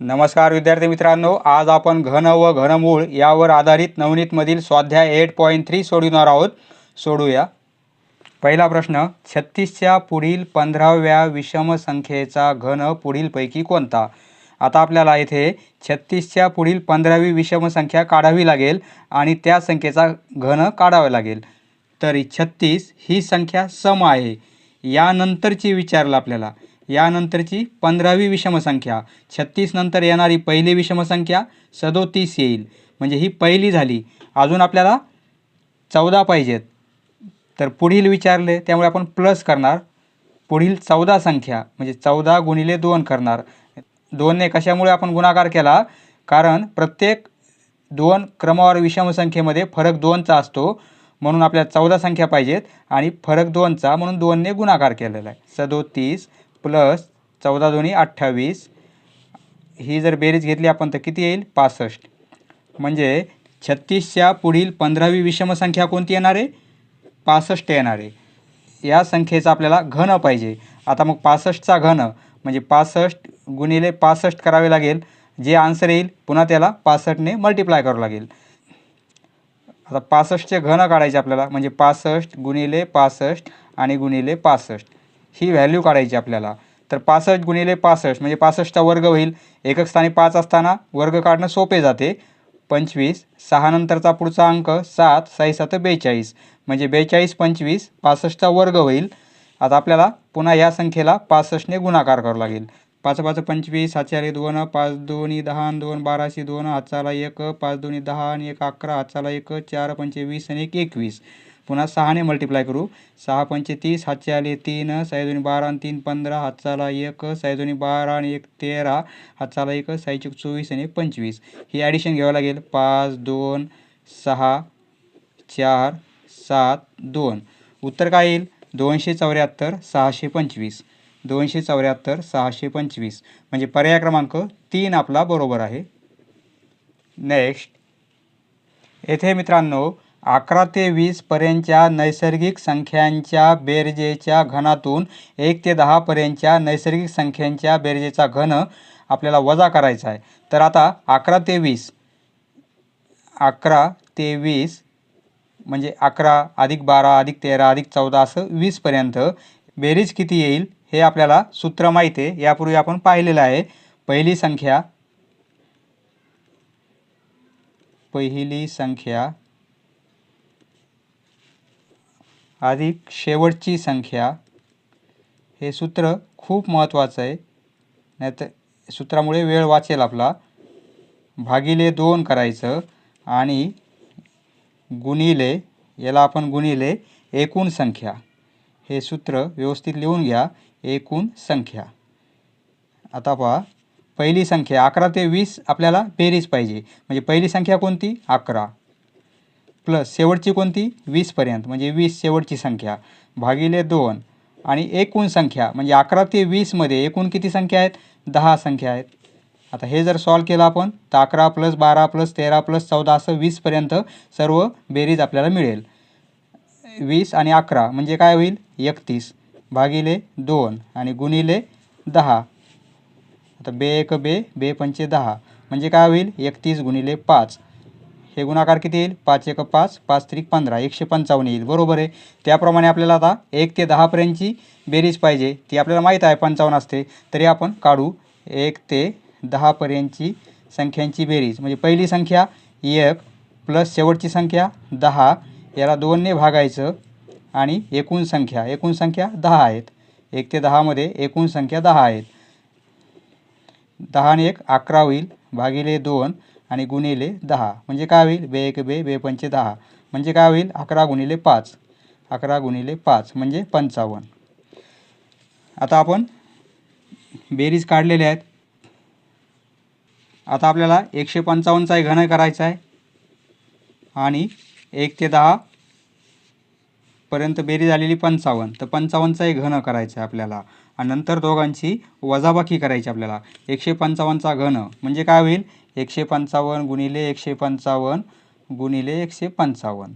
नमस्कार विद्यार्थी मित्रांनो आज आपण घन व घनमूळ यावर आधारित नवनीतमधील स्वाध्याय एट पॉईंट थ्री सोडवणार आहोत. सोडूया. पहिला प्रश्न छत्तीसच्या पुढील पंधराव्या विषम संख्येचा घन पुढीलपैकी कोणता? आता आपल्याला येथे छत्तीसच्या पुढील पंधरावी विषम संख्या काढावी लागेल आणि त्या संख्येचा घन काढावा लागेल. तरी छत्तीस ही संख्या सम आहे. यानंतरची विचारलं आपल्याला. यानंतरची पंधरावी विषमसंख्या. छत्तीस नंतर येणारी पहिली विषमसंख्या सदोतीस येईल. म्हणजे ही पहिली झाली. अजून आपल्याला चौदा पाहिजेत. तर पुढील विचारले त्यामुळे आपण प्लस करणार. पुढील चौदा संख्या म्हणजे चौदा गुणिले दोन करणार. दोनने कशामुळे आपण गुणाकार केला? कारण प्रत्येक दोन क्रमवार विषमसंख्येमध्ये फरक दोनचा असतो. म्हणून आपल्याला चौदा संख्या पाहिजेत आणि फरक दोनचा म्हणून दोनने गुणाकार केलेला आहे. सदोतीस प्लस चौदा दोन्ही अठ्ठावीस. ही जर बेरीज घेतली आपण तर किती येईल? पासष्ट. म्हणजे छत्तीसच्या पुढील पंधरावी विषम संख्या कोणती येणार आहे? पासष्ट येणार आहे. या संख्येचा आपल्याला घन पाहिजे. आता मग पासष्टचा घन म्हणजे पासष्ट गुणिले पासष्ट करावे लागेल. जे आन्सर येईल पुन्हा त्याला पासष्टने मल्टिप्लाय करावं लागेल. आता पासष्टचे घन काढायचे आपल्याला म्हणजे पासष्ट गुणिले पासष्ट आणि गुणिले पासष्ट. ही व्हॅल्यू काढायची आपल्याला. तर पासष्ट गुणिले पासष्ट म्हणजे पासष्टचा वर्ग होईल. एकक स्थानी पाच असताना वर्ग काढणं सोपे जाते. पंचवीस सहा नंतरचा पुढचा अंक सात साई सात बेचाळीस. म्हणजे बेचाळीस पंचवीस पासष्टचा वर्ग होईल. आता आपल्याला पुन्हा या संख्येला पासष्टने गुणाकार करावा लागेल. पाच पाच पंचवीस हातचारी दोन पाच दोन्ही दहा दोन बाराशे दोन हाताला एक पाच दोन्ही दहा आणि एक अकरा हाताला एक चार पंचवीस आणि एक एकवीस. पुन्हा सहाने मल्टिप्लाय करू. सहा पंचे तीस हातचे आले तीन साई बारा आणि तीन पंधरा हातचाला एक साई बारा आणि एक तेरा हातचाला एक साईचे चोवीस आणि एक पंचवीस. ही ॲडिशन घ्यावं लागेल. पाच दोन सहा चार सात दोन. उत्तर काय येईल? दोनशे चौऱ्याहत्तर सहाशे पंचवीस. दोनशे चौऱ्याहत्तर सहाशे पंचवीस. म्हणजे पर्याय क्रमांक तीन आपला बरोबर आहे. नेक्स्ट येथे मित्रांनो अकरा ते वीसपर्यंतच्या नैसर्गिक संख्यांच्या बेरजेच्या घनातून एक ते दहापर्यंतच्या नैसर्गिक संख्यांच्या बेरजेचा घन आपल्याला वजा करायचा आहे. तर आता अकरा ते वीस अकरा ते वीस म्हणजे अकरा अधिक बारा अधिक तेरा अधिक चौदा असं वीसपर्यंत बेरीज किती येईल हे आपल्याला सूत्र माहीत आहे. यापूर्वी आपण पाहिलेलं आहे. पहिली संख्या पहिली संख्या अधिक शेवटची संख्या. हे सूत्र खूप महत्त्वाचं आहे. नाहीतर सूत्रामुळे वेळ वाचेल आपला. भागिले दोन करायचं आणि गुणिले याला आपण गुणिले एकूण संख्या. हे सूत्र व्यवस्थित लिहून घ्या एकूण संख्या. आता पहा पहिली संख्या अकरा ते वीस आपल्याला बेरीज पाहिजे. म्हणजे पहिली संख्या कोणती? अकरा. प्लस शेवटची कोणती? वीसपर्यंत म्हणजे वीस शेवटची संख्या. भागिले दोन आणि एकूण संख्या म्हणजे अकरा ते वीसमध्ये एकूण किती संख्या आहेत? दहा संख्या आहेत. आता हे जर सॉल्व केलं आपण तर अकरा प्लस बारा प्लस तेरा प्लस चौदा असं वीसपर्यंत सर्व बेरीज आपल्याला मिळेल. वीस आणि अकरा म्हणजे काय होईल? एकतीस. भागिले दोन आणि गुणिले दहा. आता बे एक बे बे पंचे दहा. म्हणजे काय होईल? एकतीस गुणिले पाच. हे गुणाकार किती येईल? पाच एक पाच पाच त्रिक पंधरा एकशे पंचावन्न येईल. बरोबर आहे. त्याप्रमाणे आपल्याला आता एक ते दहापर्यंतची बेरीज पाहिजे. ती आपल्याला माहीत आहे पंचावन्न असते. तरी आपण काढू एक ते दहापर्यंतची संख्यांची बेरीज. म्हणजे पहिली संख्या एक प्लस शेवटची संख्या दहा. याला दोनने भागायचं आणि एकूण संख्या. एकूण संख्या दहा आहेत. एक ते दहामध्ये एकूण संख्या दहा आहेत. दहा एक अकरा होईल. भागिले दोन. आणि गुणिले दहा. म्हणजे काय होईल? बे एक बे बे पंचे दहा. म्हणजे काय होईल? अकरा गुणिले पाच. अकरा गुणिले पाच म्हणजे पंचावन्न. आता आपण बेरीज काढलेले आहेत. आता आपल्याला एकशे पंचावन्नचा घन करायचा आहे. आणि एक ते दहा पर्यंत बेरीज आलेली पंचावन्न. तर पंचावन्नचा घन करायचा आहे आपल्याला. आणि नंतर दोघांची वजाबाकी करायची आपल्याला. एकशे पंचावन्नचा घन. म्हणजे काय होईल? एकशे पंचावन्न गुणिले एकशे पंचावन्न गुणिले एकशे पंचावन्न.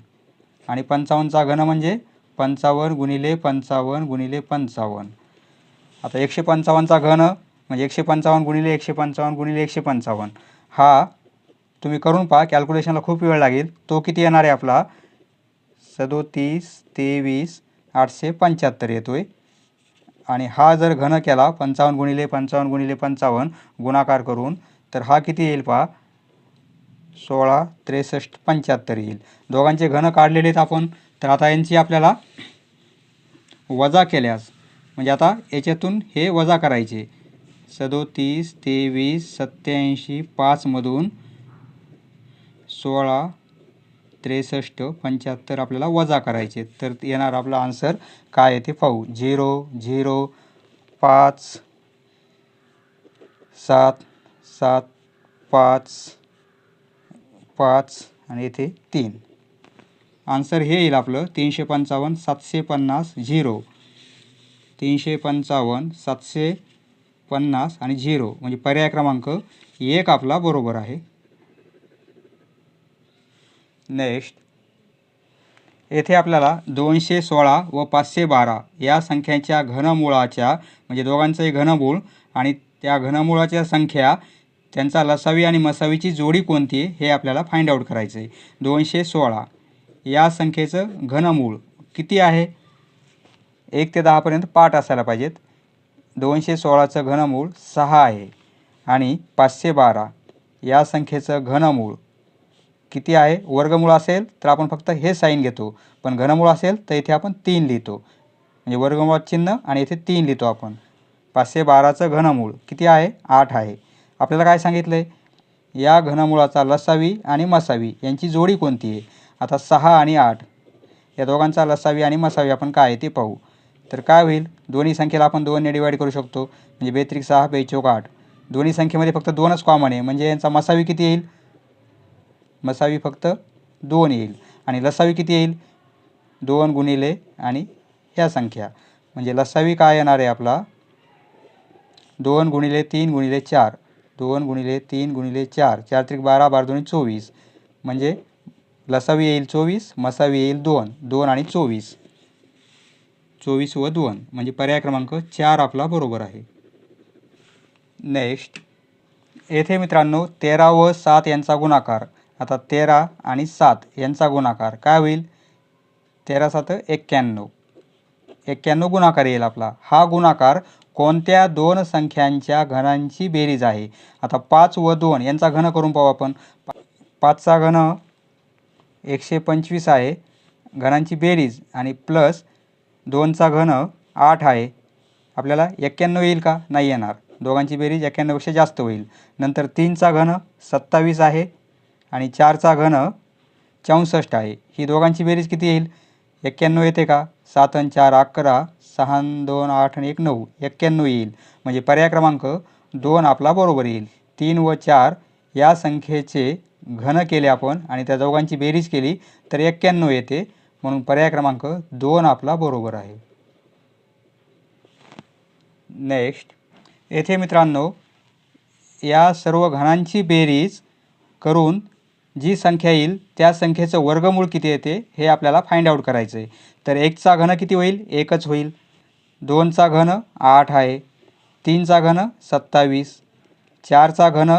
आणि पंचावन्नचा घन म्हणजे पंचावन्न गुणिले पंचावन्न गुणिले पंचावन्न. आता एकशे पंचावन्नचा घन म्हणजे एकशे पंचावन्न गुणिले एकशे पंचावन्न गुणिले एकशे पंचावन्न. हा तुम्ही करून पहा कॅल्क्युलेशनला खूप वेळ लागेल. तो किती येणार आहे आपला? सदोतीस तेवीस आठशे पंच्याहत्तर येतो आहे आणि हा जर घन केला पंचावन्न गुणिले पंचावन्न गुणिले पंचावन्न गुणाकार करून तर हा किती येईल पहा? सोळा त्रेसष्ट पंच्याहत्तर येईल. दोघांचे घन काढलेले आहेत आपण. तर आता यांची आपल्याला वजा केल्यास म्हणजे आता याच्यातून हे वजा करायचे. सदोतीस तेवीस सत्याऐंशी पाचमधून सोळा त्रेसष्ट पंच्याहत्तर आपल्याला वजा करायचे. तर येणार आपला आन्सर काय आहे ते पाहू. झिरो झिरो पाच सात सात पाच पाच आणि येथे तीन. आन्सर हे येईल आपलं तीनशे पंचावन्न सातशे पन्नास झिरो. तीनशे पंचावन्न सातशे पन्नास आणि झिरो. म्हणजे पर्याय क्रमांक एक आपला बरोबर आहे. नेक्स्ट येथे आपल्याला दोनशे सोळा व पाचशे बारा या संख्यांच्या घनमुळाच्या म्हणजे दोघांचंही घनमूळ आणि त्या घनमुळाच्या संख्या त्यांचा लसावी आणि मसावीची जोडी कोणती आहे हे आपल्याला फाइंड आउट करायचं आहे दोनशे सोळा. या संख्येचं घनमूळ किती आहे? एक ते दहापर्यंत पाठ असायला पाहिजेत. दोनशे सोळाचं घनमूळ सहा आहे. आणि पाचशे बारा. या संख्येचं घनमूळ किती आहे? वर्गमूळ असेल तर आपण फक्त हे साईन घेतो. पण घनमूळ असेल तर इथे आपण तीन लिहितो. म्हणजे वर्गमूळ चिन्ह आणि इथे तीन लिहितो आपण. पाचशे बाराचं घनमूळ किती आहे? आठ आहे. आपल्याला काय सांगितलं आहे या घनमुळाचा लसावी आणि मसावी यांची जोडी कोणती आहे? आता सहा आणि आठ. या दोघांचा लसावी आणि मसावी आपण काय आहे ते पाहू. तर काय होईल? दोन्ही संख्येला आपण दोनने डिवाईड करू शकतो. म्हणजे बेत्रिक सहा बेचोक आठ. दोन्ही संख्येमध्ये फक्त दोनच कॉमन आहे. म्हणजे यांचा मसावी किती येईल? मसावी फक्त दोन येईल. आणि लसावी किती येईल? दोन गुणिले आणि ह्या संख्या. म्हणजे लसावी काय येणार आहे आपला? दोन गुणिले तीन गुणिले चार. दोन गुणिले तीन गुणिले चार. चार त्रिक बारा बारा दोन्ही चोवीस. म्हणजे लसावी येईल चोवीस मसावी येईल दोन. दोन आणि चोवीस. चोवीस व दोन. म्हणजे पर्याय क्रमांक चार आपला बरोबर आहे. नेक्स्ट येथे मित्रांनो तेरा व सात यांचा गुणाकार. आता तेरा आणि सात यांचा गुणाकार. काय होईल? तेरा सात एक्क्याण्णव. एक्क्याण्णव गुणाकार येईल आपला. हा गुणाकार कोणत्या दोन संख्यांच्या घनांची बेरीज आहे? आता पाच व दोन यांचा घन करून पाहू आपण. पाचचा घन एकशे पंचवीस आहे घनांची बेरीज आणि प्लस दोनचा घन आठ आहे. आपल्याला एक्क्याण्णव येईल का? नाही येणार. दोघांची बेरीज एक्क्याण्णवपेक्षा जास्त होईल. नंतर तीनचा घन सत्तावीस आहे आणि चारचा घन चौसष्ट आहे. ही दोघांची बेरीज किती येईल? एक्क्याण्णव येते का? सात आणि चार अकरा सहा दोन आठ आणि एक नऊ एक्क्याण्णव येईल. म्हणजे पर्याय क्रमांक दोन आपला बरोबर येईल. तीन व चार या संख्येचे घन केले आपण आणि त्या दोघांची बेरीज केली तर एक्क्याण्णव येते. म्हणून पर्याय क्रमांक दोन आपला बरोबर आहे. नेक्स्ट येथे मित्रांनो या सर्व घनांची बेरीज करून जी संख्या येईल त्या संख्येचं वर्गमूळ किती येते हे आपल्याला फाइंड आउट करायचं आहे तर एकचा घन किती होईल? एकच होईल. दोनचा घन आठ आहे. तीनचा घन सत्तावीस. चारचा घन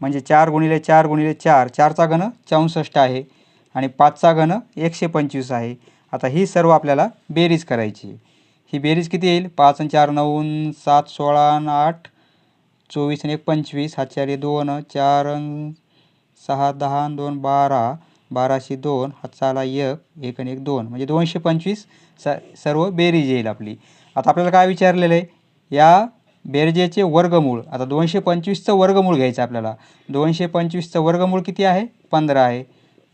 म्हणजे चार गुणिले चार गुणिले चार चारचा घन चौसष्ट आहे. आणि पाचचा घन एकशे पंचवीस आहे. आता ही सर्व आपल्याला बेरीज करायची ही बेरीज किती येईल? पाच आणि चार नऊ सात सोळा आठ चोवीस आणि एक पंचवीस हा चार दोन चार सहा दहा आणि दोन बारा बाराशे दोन हा एक एक आणि एक दोन. म्हणजे दोनशे पंचवीस स सर्व बेरीज येईल आपली. आता आपल्याला काय विचारलेलं आहे या बेरजेचे वर्गमूळ. आता दोनशे पंचवीसचं वर्गमूळ घ्यायचं आपल्याला. दोनशे पंचवीसचं वर्गमूळ किती आहे? पंधरा आहे.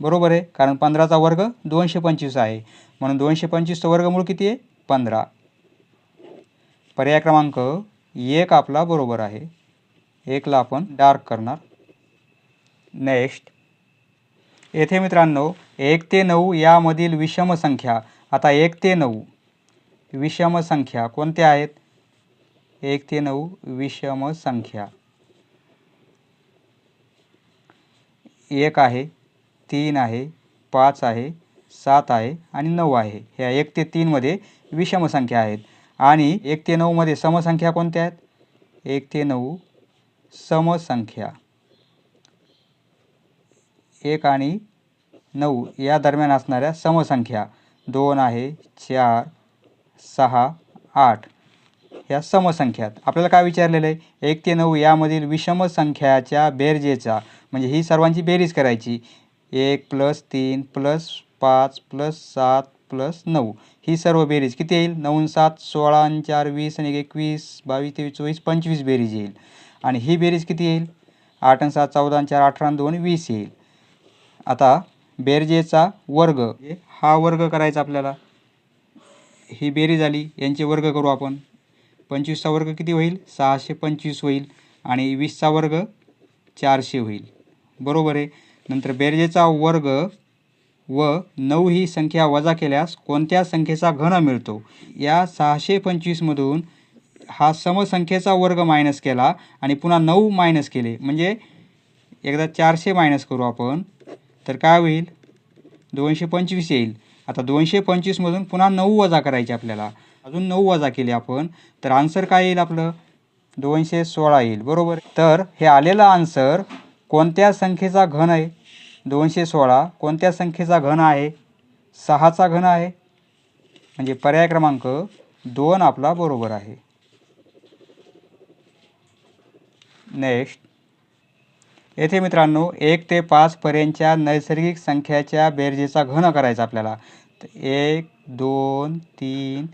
बरोबर आहे? कारण पंधराचा वर्ग दोनशे पंचवीस आहे. म्हणून दोनशे पंचवीसचं वर्गमूळ किती आहे? पंधरा. पर्याय क्रमांक एक आपला बरोबर आहे. एकला आपण डार्क करणार. नेक्स्ट येथे मित्रांनो एक ते नऊ यामधील विषम संख्या आता एक ते नऊ विषम संख्या कोणत्या आहेत? एक ते नऊ विषम संख्या एक आहे तीन आहे पाच आहे सात आहे आणि नऊ आहे. ह्या एक ते तीनमध्ये विषम संख्या आहेत. आणि एक ते नऊमध्ये समसंख्या कोणत्या आहेत? एक ते नऊ समसंख्या. एक आणि नऊ या दरम्यान असणाऱ्या समसंख्या दोन आहे चार सहा आठ ह्या समसंख्यात. आपल्याला काय विचारलेलं आहे? एक ते नऊ यामधील विषम संख्याच्या बेरजेचा म्हणजे ही सर्वांची बेरीज करायची. एक प्लस तीन प्लस पाच प्लस सात प्लस नऊ ही सर्व बेरीज किती येईल? नऊ सात सोळा आणि चार वीस आणि एक एकवीस बावीस तेवीस चोवीस पंचवीस बेरीज येईल. आणि ही बेरीज किती येईल? आठ आणि सात चौदा आणि चार अठरा आणि दोन वीस येईल. आता बेरजेचा वर्ग. हा वर्ग करायचा आपल्याला. ही बेरीज आली यांचे वर्ग करू आपण. पंचवीसचा वर्ग किती होईल? सहाशे पंचवीस होईल आणि वीसचा वर्ग चारशे होईल. बरोबर आहे. नंतर बेरजेचा वर्ग व नऊ ही संख्या वजा केल्यास कोणत्या संख्येचा घन मिळतो? या सहाशे पंचवीसमधून हा समसंख्येचा वर्ग मायनस केला आणि पुन्हा नऊ मायनस केले. म्हणजे एकदा चारशे मायनस करू आपण. तर काय होईल? दोनशे पंचवीस येईल. आता दोनशे पंचवीसमधून पुन्हा नऊ वजा करायचे आपल्याला. अजून नऊ वजा केले आपण. तर आन्सर काय येईल आपलं? दोनशे सोळा येईल. बरोबर? तर हे आलेलं आन्सर कोणत्या संख्येचा घन आहे? दोनशे सोळा. कोणत्या संख्येचा घन आहे? सहाचा घन आहे. म्हणजे पर्याय क्रमांक दोन आपला बरोबर आहे. नेक्स्ट येथे मित्रांनो एक ते पाचपर्यंतच्या नैसर्गिक संख्याच्या बेरजेचा घन करायचा आपल्याला. तर एक दोन तीन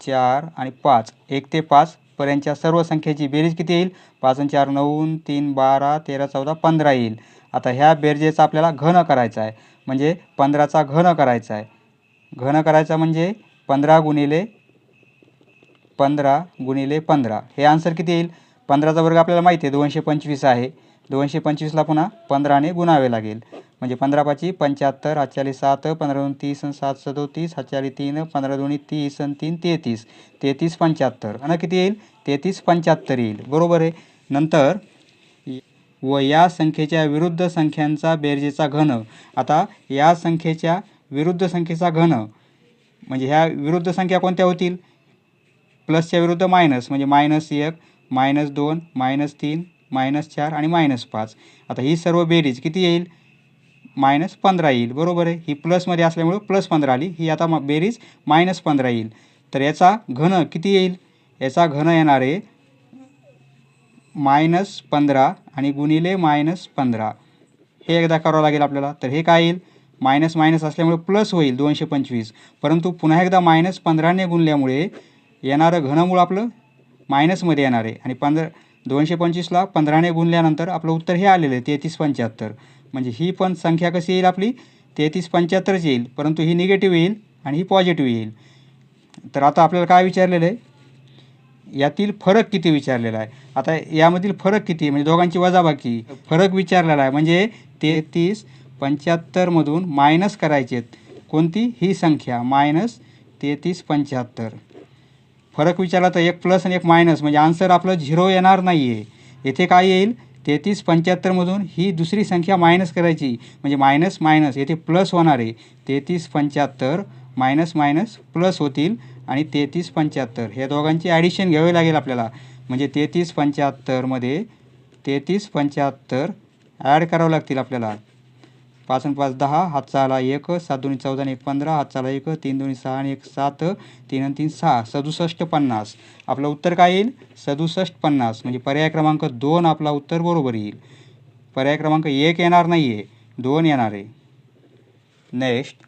चार आणि पाच. एक ते पाचपर्यंतच्या सर्व संख्येची बेरीज किती येईल? पाच आणि चार नऊ तीन बारा तेरा चौदा पंधरा येईल. आता ह्या बेरजेचा आपल्याला घन करायचा आहे. म्हणजे पंधराचा घन करायचा आहे. घन करायचा म्हणजे पंधरा गुणिले पंधरा गुणिले पंधरा. हे आन्सर किती येईल? पंधराचा वर्ग आपल्याला माहिती आहे. दोनशे पंचवीस आहे. दोनशे पंचवीसला पुन्हा पंधराने गुणावे लागेल. म्हणजे पंधरा पाची पंच्याहत्तर हातचाली सात पंधरा दोन तीस आणि सात सदोतीस हातचाली तीन पंधरा दोन्ही तीस आणि तीन तेहतीस. तेहतीस पंच्याहत्तर. आणि किती येईल? तेहतीस पंच्याहत्तर येईल. बरोबर आहे? नंतर व या संख्येच्या विरुद्ध संख्यांचा बेरजेचा घन. आता या संख्येच्या विरुद्ध संख्येचा घन. म्हणजे ह्या विरुद्ध संख्या कोणत्या होतील? प्लसच्या विरुद्ध मायनस. म्हणजे मायनस एक मायनस दोन मायनस तीन मायनस चार आणि मायनस पाच. आता ही सर्व बेरीज किती येईल? मायनस पंधरा येईल. बरोबर आहे? ही प्लसमध्ये असल्यामुळं प्लस पंधरा आली. ही आता म- बेरीज मायनस पंधरा येईल. तर याचा घन किती येईल? याचा घन येणार आहे मायनस पंधरा आणि गुणिले मायनस पंधरा. हे एकदा करावं लागेल आपल्याला. तर हे काय येईल? मायनस मायनस असल्यामुळे प्लस होईल दोनशे पंचवीस. परंतु पुन्हा एकदा मायनस पंधराने गुणल्यामुळे येणारं घनमूळ आपलं मायनसमध्ये येणार आहे. आणि पंधरा दोनशे पंचवीसला पंधराने गुणल्यानंतर आपलं उत्तर हे आलेलं आहे तेहतीस पंच्याहत्तर. म्हणजे ही पण संख्या कशी येईल आपली? तेहतीस पंच्याहत्तरच येईल परंतु ही निगेटिव्ह येईल आणि ही पॉझिटिव्ह येईल. तर आता आपल्याला काय विचारलेलं आहे? यातील फरक किती विचारलेला आहे? आता यामधील फरक किती आहे? म्हणजे दोघांची वजाबाकी. फरक विचारलेला आहे. म्हणजे तेहतीस पंच्याहत्तरमधून मायनस करायचे आहेत कोणती? ही संख्या. मायनस तेहतीस पंच्याहत्तर. फरक विचारला तर एक प्लस आणि एक मायनस म्हणजे आन्सर आपलं झिरो येणार नाही आहे येथे काय येईल? तेहतीस पंच्याहत्तरमधून ही दुसरी संख्या मायनस करायची. म्हणजे मायनस मायनस येथे प्लस होणार आहे. तेहतीस पंच्याहत्तर मायनस मायनस प्लस होतील. आणि तेहतीस पंच्याहत्तर. ह्या दोघांची ॲडिशन घ्यावे लागेल आपल्याला. म्हणजे तेहतीस पंच्याहत्तरमध्ये तेहतीस पंच्याहत्तर ॲड करावं लागतील आपल्याला. पाच आणि पाच दहा हात आला एक सात दोन्ही चौदा आणि एक पंधरा हात आला एक तीन दोन्ही सहा आणि एक सात तीन आणि तीन सहा सदुसष्ट पन्नास. आपलं उत्तर काय येईल? सदुसष्ट पन्नास. म्हणजे पर्याय क्रमांक दोन आपला उत्तर बरोबर येईल. पर्याय क्रमांक एक येणार नाही आहे दोन येणार आहे. नेक्स्ट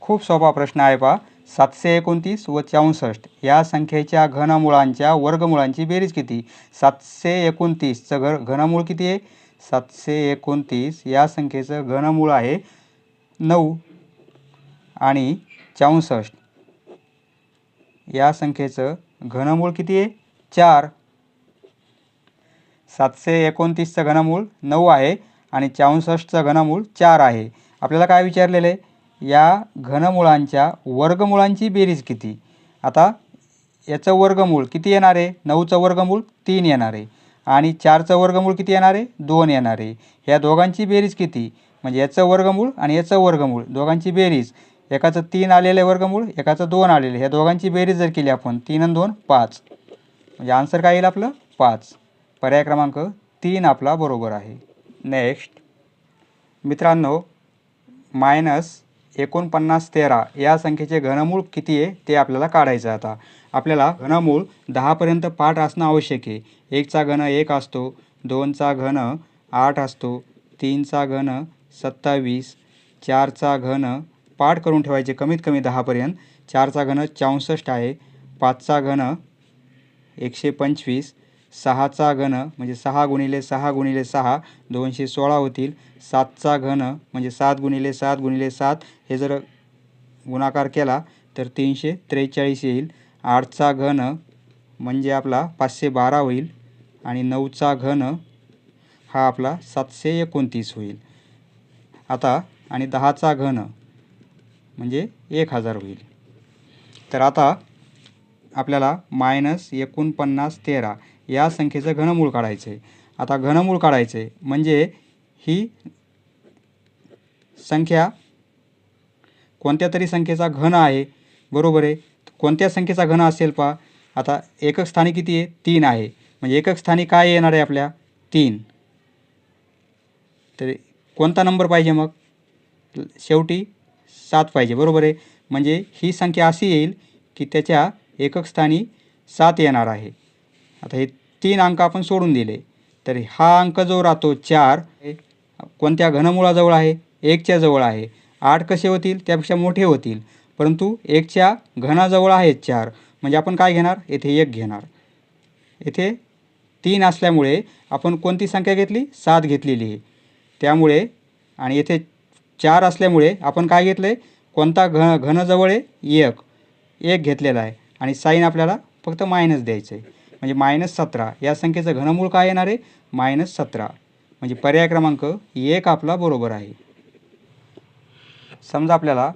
खूप सोपा प्रश्न आहे पहा. सातशे एकोणतीस व चौसष्ट. या संख्येच्या घनमुळांच्या वर्गमुळांची बेरीज किती? सातशे एकोणतीसचं घ घनमूळ किती आहे? सातशे एकोणतीस या संख्येचं घनमूळ आहे नऊ आणि चौसष्ट. या संख्येचं घनमूळ किती आहे? चार. सातशे एकोणतीसचं घनमूळ नऊ आहे आणि चौसष्टचं घनमूळ चार आहे. आपल्याला काय विचारलेलं आहे? या घनमुळांच्या वर्गमुळांची बेरीज किती? आता याचं वर्गमूळ किती येणार आहे? नऊचं वर्गमूळ तीन येणार आहे. आणि चारचं वर्गमूळ किती येणार आहे? दोन येणार आहे. ह्या दोघांची बेरीज किती? म्हणजे याचं वर्गमूळ आणि याचं वर्गमूळ. दोघांची बेरीज. एकाचं तीन आलेलं आहे वर्गमूळ एकाचं दोन आलेलं ह्या दोघांची बेरीज जर केली आपण तीन आणि दोन पाच. म्हणजे आन्सर काय येईल आपलं? पाच. पर्याय क्रमांक तीन आपला बरोबर आहे. नेक्स्ट मित्रांनो मायनस एकोणपन्नास तेरा या संख्येचे घनमूळ किती आहे ते आपल्याला काढायचं आहे आता. आपल्याला घनमूळ दहापर्यंत पाठ असणं आवश्यक आहे. एकचा घन एक असतो दोनचा घन आठ असतो तीनचा घन सत्तावीस चारचा घन पाठ करून ठेवायचे कमीत कमी दहापर्यंत चारचा घन चौसष्ट आहे पाचचा घन एकशे पंचवीस सहाचा घन म्हणजे सहा गुणिले सहा गुणिले सहा दोनशे सोळा होतील. सातचा घन म्हणजे सात गुणिले सात गुणिले सात हे जर गुणाकार केला तर तीनशे त्रेचाळीस येईल. आठचा घन म्हणजे आपला पाचशे बारा होईल. आणि नऊचा घन हा आपला सातशे एकोणतीस होईल. आता आणि दहाचा घन म्हणजे एक हजार होईल. तर आता आपल्याला मायनस एकोणपन्नास तेरा या संख्येचं घनमूळ काढायचं. आहे आता घनमूळ काढायचं आहे म्हणजे ही संख्या कोणत्या तरी संख्येचा घन आहे. बरोबर आहे? कोणत्या संख्येचा घन असेल पा आता एकक स्थानी किती आहे? तीन आहे. म्हणजे एकक स्थानी काय येणार आहे आपल्या? तीन. तर कोणता नंबर पाहिजे मग? शेवटी सात पाहिजे. बरोबर आहे? म्हणजे ही संख्या अशी येईल की त्याच्या एकक स्थानी सात येणार आहे. आता हे तीन अंक आपण सोडून दिले. तर हा अंक जो राहतो चार कोणत्या घनमुळाजवळ आहे? एकच्या जवळ आहे. आठ कसे होतील? त्यापेक्षा मोठे होतील. परंतु एकच्या घनाजवळ आहेत चार. म्हणजे आपण काय घेणार? येथे एक घेणार. येथे तीन असल्यामुळे आपण कोणती संख्या घेतली? सात घेतलेली आहे. त्यामुळे आणि येथे चार असल्यामुळे आपण काय घेतलं? आहे कोणता घ घनजवळ आहे? एक. एक घेतलेला आहे. आणि साईन आपल्याला फक्त मायनस द्यायचं आहे. म्हणजे मायनस सतरा. या संख्येचं घनमूळ काय येणार आहे? मायनस सतरा. म्हणजे पर्याय क्रमांक एक आपला बरोबर आहे. समजा आपल्याला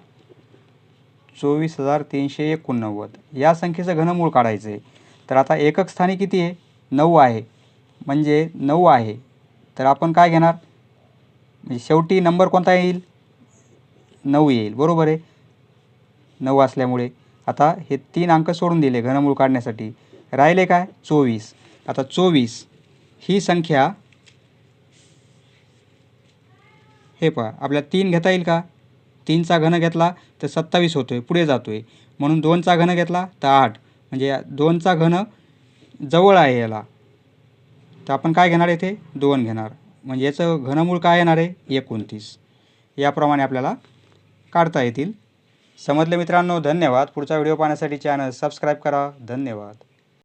चोवीस हजार तीनशे एकोणनव्वद. या संख्येचं घनमूळ काढायचं आहे तर आता एकक स्थानी किती आहे? नऊ आहे. म्हणजे नऊ आहे. तर आपण काय घेणार? म्हणजे शेवटी नंबर कोणता येईल? नऊ येईल. बरोबर आहे? नऊ असल्यामुळे. आता हे तीन अंक सोडून दिले घनमूळ काढण्यासाठी. राहिले काय? चोवीस. आता चोवीस ही संख्या हे पहा आपल्याला तीन घेता येईल का? तीनचा घन घेतला तर सत्तावीस होतो आहे पुढे जातो आहे म्हणून दोनचा घन घेतला तर आठ. म्हणजे दोनचा घन जवळ आहे याला. तर आपण काय घेणार येथे? दोन घेणार. म्हणजे याचं घनमूळ काय येणार आहे? एकोणतीस. याप्रमाणे आपल्याला काढता येतील. समजले मित्रांनो? धन्यवाद. पुढचा व्हिडिओ पाहण्यासाठी चॅनल सबस्क्राईब करा. धन्यवाद.